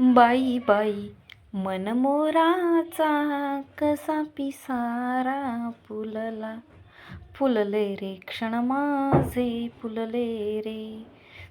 बाई बाई मनमोराचा कसा पिसारा फुलला. फुलले रे क्षण माझे फुलले रे.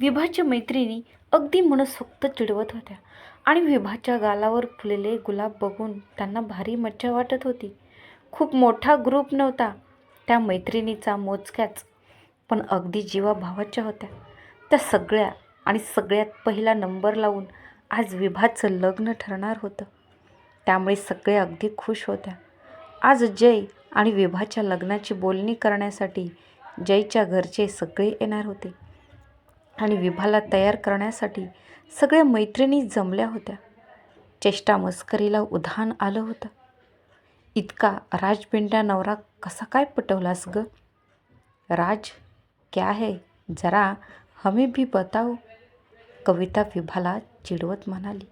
विभाच्या मैत्रिणी अगदी मनसोक्त चिडवत होत्या आणि विभाच्या गालावर फुलले गुलाब बघून त्यांना भारी मज्जा वाटत होती. खूप मोठा ग्रुप नव्हता त्या मैत्रिणीचा मोजक्याच पण अगदी जीवाभावाच्या होत्या. त्या सगळ्या आणि सगळ्यात पहिला नंबर लावून आज विभाचं लग्न ठरणार होतं. त्यामुळे सगळे अगदी खुश होत्या. आज जय आणि विभाच्या लग्नाची बोलणी करण्यासाठी जयच्या घरचे सगळे येणार होते. आणि विभाला तयार करण्यासाठी सगळ्या मैत्रिणी जमल्या होत्या. चेष्टा मस्करीला उधाण आलं होतं. इतका राजपिंड्या नवरा कसा काय पटवलास ग? राज क्या है? जरा हमें भी बताओ. कविता विभाला चिडवत म्हणाली.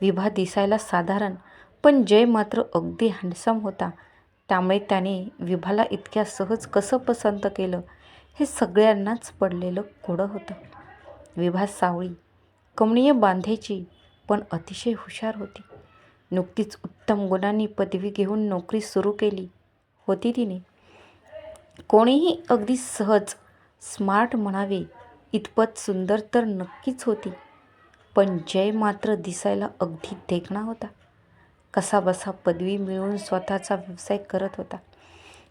विभा दिसायला साधारण पण जय मात्र अगदी हँडसम होता. त्यामुळे त्याने विभाला इतक्या सहज कसं पसंत केलं हे सगळ्यांनाच पडलेलं कोडं होतं. विभा सावळी कमणीय बांधायची पण अतिशय हुशार होती. नुकतीच उत्तम गुणांनी पदवी घेऊन नोकरी सुरू केली होती तिने. कोणीही अगदी सहज स्मार्ट म्हणावे इतपत सुंदर तर नक्कीच होती. पण जय मात्र दिसायला अगदी देखणा होता. कसाबसा पदवी मिळवून स्वतःचा व्यवसाय करत होता.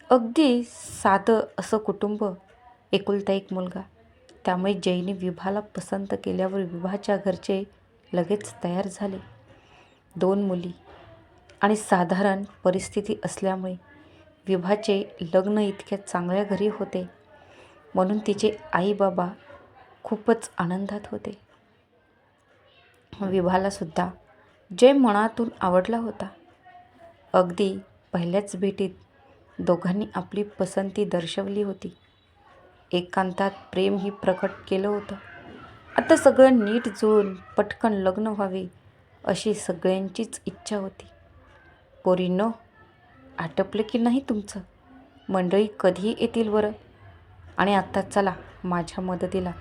अगदी साधं असं कुटुंब एकुलता एक मुलगा. त्यामुळे जयने विभाला पसंत केल्यावर विभाच्या घरचे लगेच तयार झाले. दोन मुली आणि साधारण परिस्थिती असल्यामुळे विभाचे लग्न इतक्या चांगल्या घरी होते. म्हणून तिचे आई बाबा खूपच आनंदात होते. विभालासुद्धा जय मनातून आवडला होता. अगदी पहिल्याच भेटीत दोघांनी आपली पसंती दर्शवली होती. एकांतात प्रेमही प्रकट केलं होतं. आता सगळं नीट जुळून पटकन लग्न व्हावे अशी सगळ्यांचीच इच्छा होती. पोरींनो आटपलं की नाही तुमचं? मंडळी कधी येतील बरं. आणि आत्ता चला माझ्या मदतीला.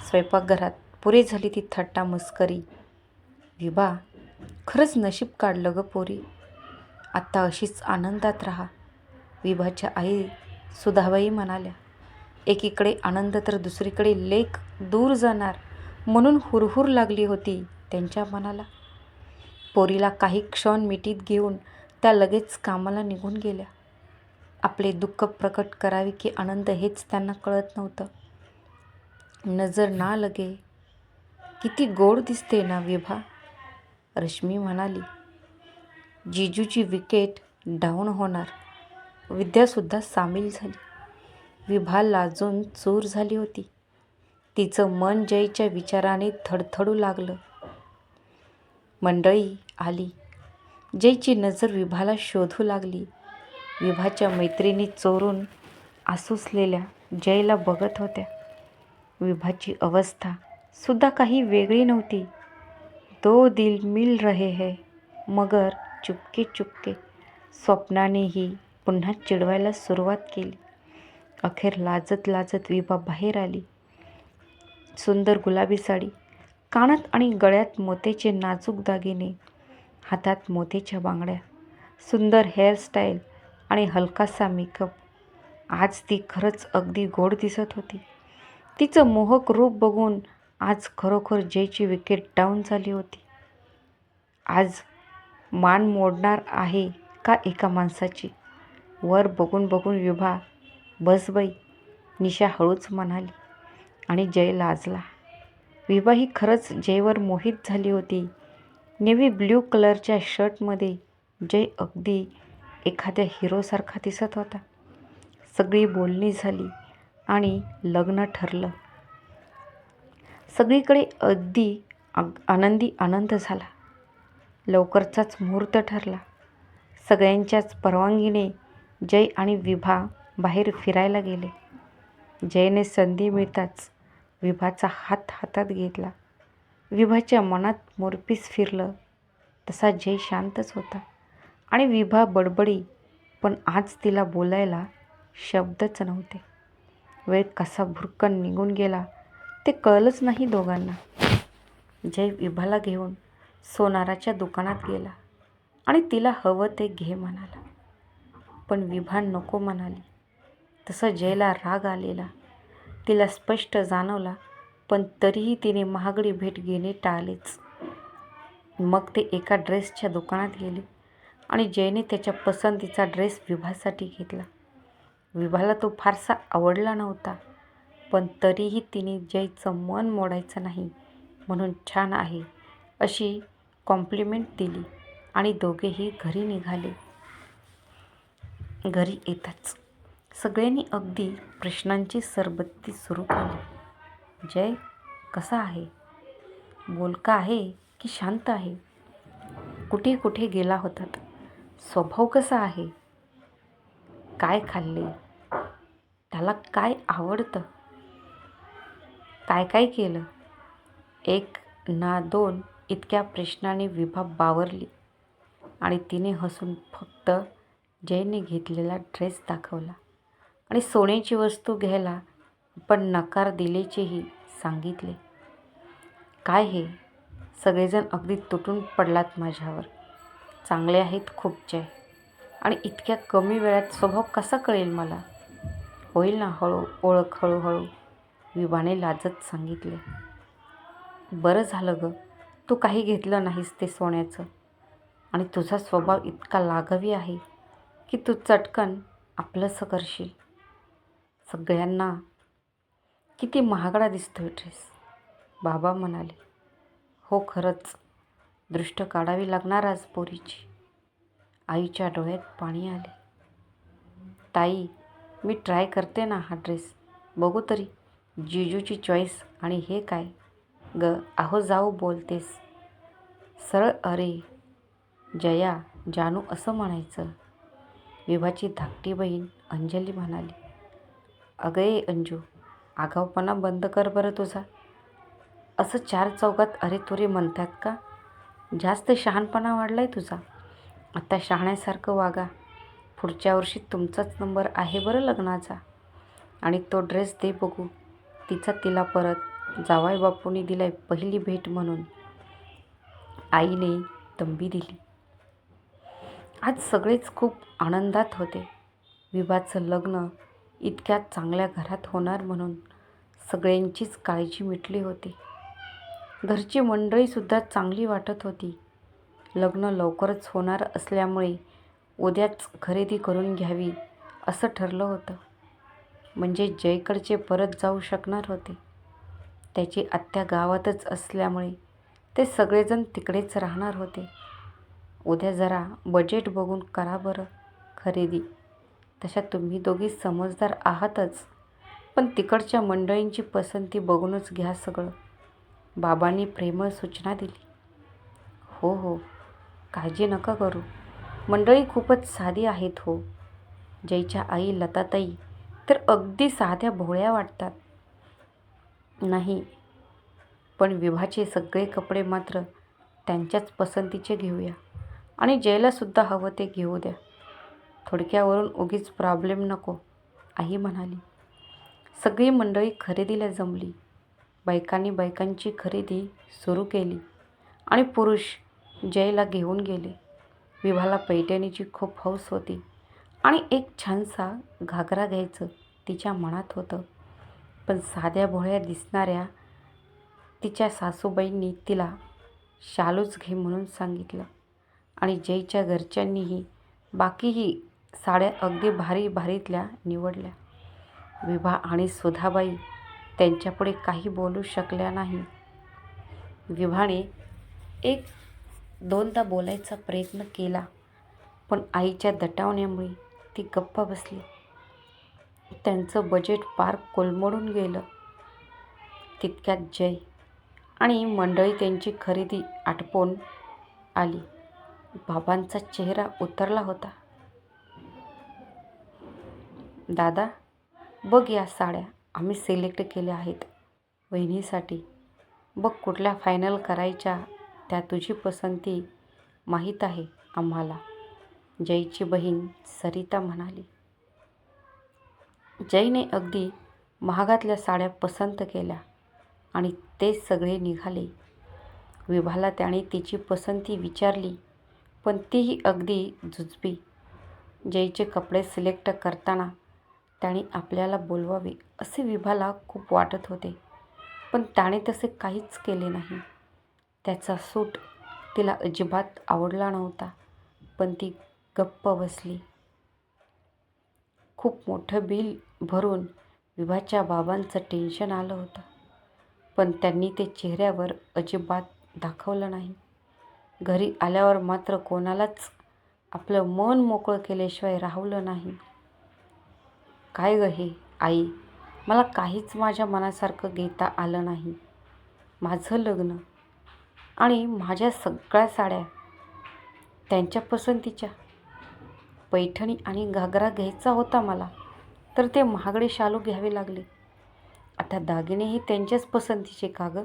स्वयंपाकघरात पुरे झाली ती थट्टा मस्करी. विभा खरंच नशीब काढलं गं पोरी. आत्ता अशीच आनंदात राहा. विभाच्या आई सुधाबाई म्हणाल्या एकीकडे आनंद तर दुसरीकडे लेक दूर जाणार म्हणून हुरहुर लागली होती त्यांच्या मनाला. पोरीला काही क्षण मिठीत घेऊन त्या लगेच कामाला निघून गेल्या. आपले दुःख प्रकट करावे की आनंद हेच त्यांना कळत नव्हतं. नजर ना लगे. किती गोड दिसते ना विभा. रश्मी म्हणाली जिजूची विकेट डाऊन होणार. विद्यासुद्धा सामील झाली. विभा लाजून चूर झाली होती. तिचं मन जयच्या विचाराने थडथडू लागलं. मंडळी आली. जयची नजर विभाला शोधू लागली. विभाच्या मैत्रिणी चोरून आसुसलेल्या जयला बघत होत्या. विभाची अवस्था सुद्धा काही वेगळी नव्हती. दो दिल मिल रहे है मगर चुपके चुपके स्वप्नानेही पुन्हा चिडवायला सुरुवात केली. अखेर लाजत लाजत विभा बाहेर आली. सुंदर गुलाबी साडी कानात आणि गळ्यात मोत्याचे नाजूक दागिने हातात मोत्याच्या बांगड्या सुंदर हेअरस्टाईल आणि हलकासा मेकअप आज ती खरंच अगदी गोड दिसत होती. तिचं मोहक रूप बघून आज खरोखर जयची विकेट डाऊन झाली होती. आज मान मोडणार आहे का एका माणसाची? वर बघून बघून विभा बस बाई निशा हळूच म्हणाली आणि जय लाजला. विभा ही खरंच जयवर मोहित झाली होती. नेव्ही ब्ल्यू कलरच्या शर्टमध्ये जय अगदी एखाद्या हिरोसारखा दिसत होता. सगळी बोलणी झाली. आणि लग्न ठरलं. सगळीकडे अगदी आनंदी आनंद झाला. लवकरचाच मुहूर्त ठरला. सगळ्यांच्याच परवानगीने जय आणि विभा बाहेर फिरायला गेले. जयने संधी मिळताच विभाचा हात हातात घेतला. विभाच्या मनात मोरपीस फिरलं. तसा जय शांतच होता. आणि विभा बडबडी पण आज तिला बोलायला शब्दच नव्हते. वेळ कसा भुरकन निघून गेला ते कळलंच नाही दोघांना. जय विभाला घेऊन सोनाराच्या दुकानात गेला आणि तिला हवं ते घे म्हणाला. पण विभान नको म्हणाली. तसं जयला राग आलेला. तिला स्पष्ट जाणवला पण तरीही तिने महागडी भेट घेणे टाळलेच. मग ते एका ड्रेसच्या दुकानात गेले आणि जयने त्याच्या पसंतीचा ड्रेस विभासाठी घेतला. विभाला तो फारसा आवडला नव्हता. पण तरीही तिने जयचं मन मोडायचं नाही म्हणून छान आहे अशी कॉम्प्लिमेंट दिली आणि दोघेही घरी निघाले. घरी येताच सगळ्यांनी अगदी प्रश्नांची सरबत्ती सुरू केली. जय कसा आहे? बोलका आहे की शांत आहे? कुठे कुठे गेला होतात? स्वभाव कसा आहे? काय खाल्ले? त्याला काय आवडतं? काय काय केलं? एक ना दोन इतक्या प्रश्नाने विभा बावरली आणि तिने हसून फक्त जयने घेतलेला ड्रेस दाखवला आणि सोन्याची वस्तू घ्यायला पण नकार दिल्याचेही सांगितले. काय हे? सगळेजण अगदी तुटून पडलात माझ्यावर. चांगले आहेत खूप जय आणि इतक्या कमी वेळात स्वभाव कसा कळेल मला? होईल ना हळू ओळख हळूहळू विवाने लाजत सांगितले. बरं झालं ग तू काही घेतलं नाहीस ते सोन्याचं. आणि तुझा स्वभाव इतका लाघवी आहे की तू चटकन आपलंसं करशील. सगळ्यांना किती महागडा दिसतोय ड्रेस बाबा म्हणाले. हो खरंच दृष्ट काढावी लागणार आज पोरीची. आईच्या डोळ्यात पाणी आले. ताई मी ट्राय करते ना हा ड्रेस. बघू तरी. जिजूची चॉईस आणि हे काय? ग आहो जाऊ बोलतेस. सरळ अरे जया जानू असं म्हणायचं. विभाची धाकटी बहीण अंजली म्हणाली. अगं ए अंजू आगावपणा बंद कर बरं तुझा. असं चार चौकात अरे तुरे म्हणतात का? जास्त शहाणपणा वाढला आहे तुझा. आता शहाण्यासारखं वागा. पुढच्या वर्षी तुमचाच नंबर आहे बरं लग्नाचा. आणि तो ड्रेस दे बघू. तिचा तिला परत. जावाई बापूने दिलाय पहिली भेट म्हणून. आईने तंबी दिली. आज सगळेच खूप आनंदात होते. विभाचं लग्न इतक्या चांगल्या घरात होणार म्हणून सगळ्यांचीच काळजी मिटली होती. घरची मंडळीसुद्धा चांगली वाटत होती. लग्न लवकरच होणार असल्यामुळे उद्याच खरेदी करून घ्यावी असं ठरलं होतं. म्हणजे जयकडचे परत जाऊ शकणार होते. त्याची आत्या गावातच असल्यामुळे ते सगळेजण तिकडेच राहणार होते. उद्या जरा बजेट बघून करा बरं खरेदी. तशा तुम्ही दोघी समजदार आहातच. पण तिकडच्या मंडळींची पसंती बघूनच घ्या सगळं. बाबांनी प्रेमळ सूचना दिली. हो हो. काळजी नका करू. मंडळी खूपच साधी आहेत हो. जयच्या आई लताताई तर अगदी साध्या भोळ्या वाटतात. नाही पण विभाचे सगळे कपडे मात्र त्यांच्याच पसंतीचे घेऊया आणि जयलासुद्धा हवं ते घेऊ द्या. थोडक्यावरून उगीच प्रॉब्लेम नको आई म्हणाली. सगळी मंडळी खरेदीला जमली. बायकांनी बायकांची खरेदी सुरू केली आणि पुरुष जयला घेऊन गेले. विभाला पैठणीची खूप हौस होती आणि एक छानसा घागरा घ्यायचं तिच्या मनात होतं. पण साध्या भोळ्या दिसणाऱ्या तिच्या सासूबाईंनी तिला शालूच घे म्हणून सांगितलं आणि जयच्या घरच्यांनीही बाकीही साड्या अगदी भारी भारीतल्या निवडल्या. विभा आणि सुधाबाई त्यांच्यापुढे काही बोलू शकल्या नाही. विभाने एक दोनदा बोलायचा प्रयत्न केला पण आईच्या दटावण्यामुळे ती गप्प बसली. त्यांचं बजेट पार कोलमडून गेलं. तितक्यात जय आणि मंडळी त्यांची खरेदी आटपून आली. बाबांचा चेहरा उतरला होता. दादा बघ या साड्या. आम्ही सिलेक्ट केल्या आहेत. वहिनीसाठी. बघ कुठल्या फायनल करायच्या त्या तुझी पसंती माहीत आहे आम्हाला. जयची बहीण सरिता म्हणाली. जयने अगदी महागातल्या साड्या पसंत केल्या आणि ते सगळे निघाले. विभाला त्याने तिची पसंती विचारली पण तीही अगदी जुजबी. जयचे कपडे सिलेक्ट करताना त्याने आपल्याला बोलवावे असे विभाला खूप वाटत होते पण त्याने तसे काहीच केले नाही. त्याचा सूट तिला अजिबात आवडला नव्हता पण ती गप्प बसली. खूप मोठं बिल भरून विभाच्या बाबांचं टेन्शन आलं होतं पण त्यांनी ते चेहऱ्यावर अजिबात दाखवलं नाही. घरी आल्यावर मात्र कोणालाच आपलं मन मोकळं केल्याशिवाय राहवलं नाही. काय ग हे आई मला काहीच माझ्या मनासारखं घेता आलं नाही. माझं लग्न आणि माझ्या सगळ्या साड्या त्यांच्या पसंतीच्या. पैठणी आणि घागरा घ्यायचा होता मला तर ते महागडे शालू घ्यावे लागले. आता दागिनेही त्यांच्याच पसंतीचे का गं?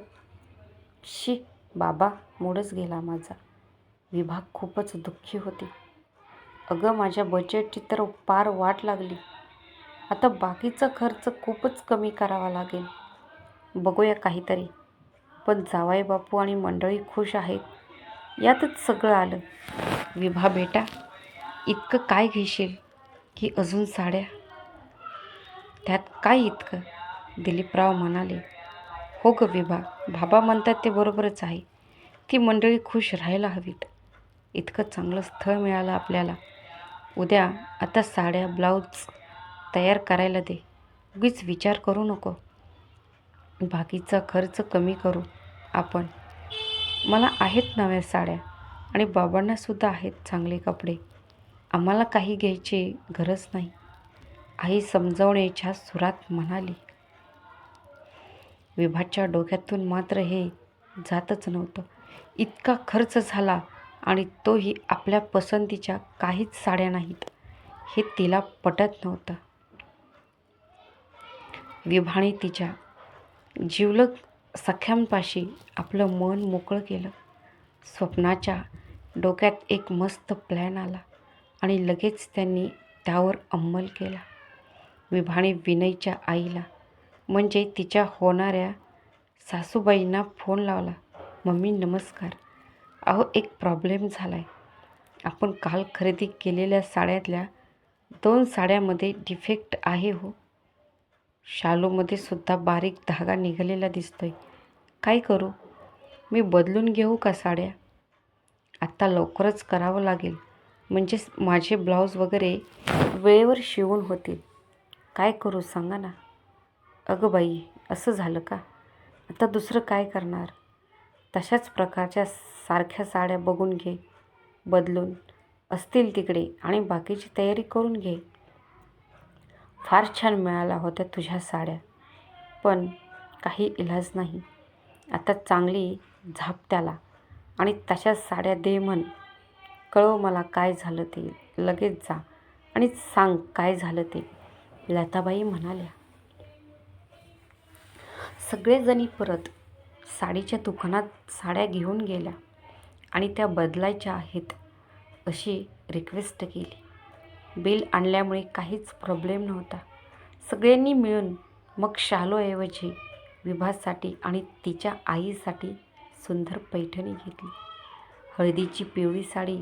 शी बाबा मोडच गेला माझा. विभाग खूपच दुःखी होते. अगं माझ्या बजेटची तर पार वाट लागली. आता बाकीचा खर्च खूपच कमी करावा लागेल. बघूया काहीतरी. पण जावाई बापू आणि मंडळी खुश आहेत. यातच सगळं आलं. विभा बेटा इतकं काय घेशील? की अजून साड्या? त्यात काय इतकं? दिलीपराव म्हणाले. हो ग विभा बाबा म्हणतात ते बरोबरच आहे. ती मंडळी खुश राहायला हवीत. इतकं चांगलं स्थळ मिळालं आपल्याला. उद्या आता साड्या ब्लाऊज तयार करायला दे. उगीच विचार करू नको. बाकीचा खर्च कमी करू आपण. मला आहेत नव्या साड्या आणि बाबांनासुद्धा आहेत चांगले कपडे. आम्हाला काही घ्यायची गरज नाही. आई समजवण्याच्या सुरात म्हणाली. विभाच्या डोक्यातून मात्र हे जातच नव्हतं. इतका खर्च झाला आणि तोही आपल्या पसंतीच्या काहीच साड्या नाहीत. हे तिला पटत नव्हतं. विभाने तिच्या जिवलग सख्यांपाशी आपलं मन मोकळं केलं. स्वप्नाच्या डोक्यात एक मस्त प्लॅन आला आणि लगेच त्यांनी त्यावर अंमल केला. विभाने विनयच्या आईला म्हणजे तिच्या होणाऱ्या सासूबाईंना फोन लावला मम्मी नमस्कार. अहो एक प्रॉब्लेम झाला आहे आपण काल खरेदी केलेल्या साड्यातल्या दोन साड्यामध्ये डिफेक्ट आहे हो. शालूमध्ये सुद्धा बारीक धागा निघालेला दिसतोय. काय करू? मी बदलून घेऊ का साड्या? आत्ता लवकरच करावं लागेल. म्हणजे माझे ब्लाऊज वगैरे वेळेवर शिवून होतील. काय करू सांगा ना? अगं बाई असं झालं का? आता दुसरं काय करणार? तशाच प्रकारच्या सारख्या साड्या बघून घे. बदलून. असतील तिकडे आणि बाकीची तयारी करून घे. फार छान मिळाल्या होत्या तुझ्या साड्या. पण काही इलाज नाही. आता चांगली झाप त्याला आणि तशाच साड्या दे म्हण. कळव मला काय झालं ते. लगेच जा आणि सांग काय झालं ते. लताबाई म्हणाल्या. सगळेजणी परत साडीच्या दुकानात साड्या घेऊन गेल्या आणि त्या बदलायच्या आहेत अशी रिक्वेस्ट केली. बिल आणल्यामुळे काहीच प्रॉब्लेम नव्हता. सगळ्यांनी मिळून मग शालोऐवजी विभासाठी आणि तिच्या आईसाठी सुंदर पैठणी घेतली. हळदीची पिवळी साडी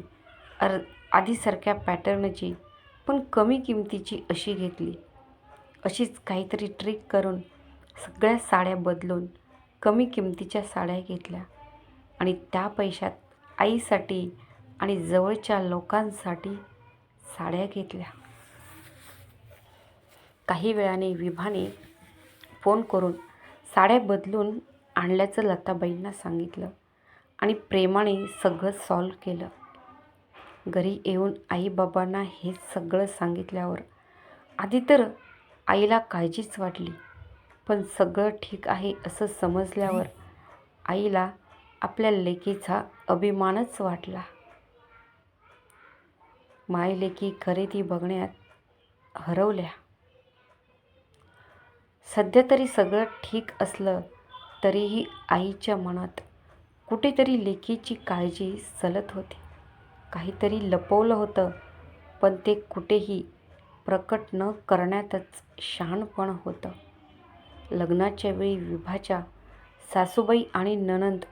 अर आधीसारख्या पॅटर्नची पण कमी किमतीची अशी घेतली. अशीच काहीतरी ट्रिक करून सगळ्या साड्या बदलून कमी किमतीच्या साड्या घेतल्या आणि त्या पैशात आईसाठी आणि जवळच्या लोकांसाठी साड्या घेतल्या. काही वेळाने विभाने फोन करून साड्या बदलून आणल्याचं लताबाईंना सांगितलं आणि प्रेमाने सगळं सॉल्व केलं. घरी येऊन आईबाबांना हे सगळं सांगितल्यावर आधी तर आईला काळजीच वाटली पण सगळं ठीक आहे असं समजल्यावर आईला आपल्या लेकीचा अभिमानच वाटला. मायलेकी खरेदी बघण्यात हरवल्या. सध्या तरी सगळं ठीक असलं तरीही आईच्या मनात कुठेतरी लेकीची काळजी सलत होती. काहीतरी लपवलं होतं पण ते कुठेही प्रकट न करण्यातच शहाणपण होतं. लग्नाच्या वेळी विभाच्या सासूबाई आणि ननंद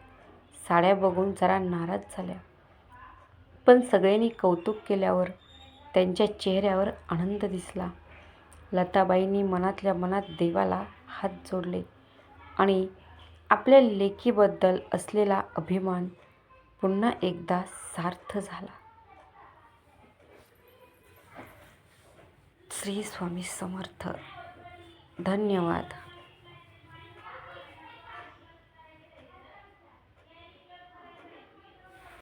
साड्या बघून जरा नाराज झाल्या. पण सगळ्यांनी कौतुक केल्यावर त्यांच्या चेहऱ्यावर आनंद दिसला. लताबाईंनी मनातल्या मनात देवाला हात जोडले आणि आपल्या लेकीबद्दल असलेला अभिमान पुन्हा एकदा सार्थ झाला. श्री स्वामी समर्थ. धन्यवाद.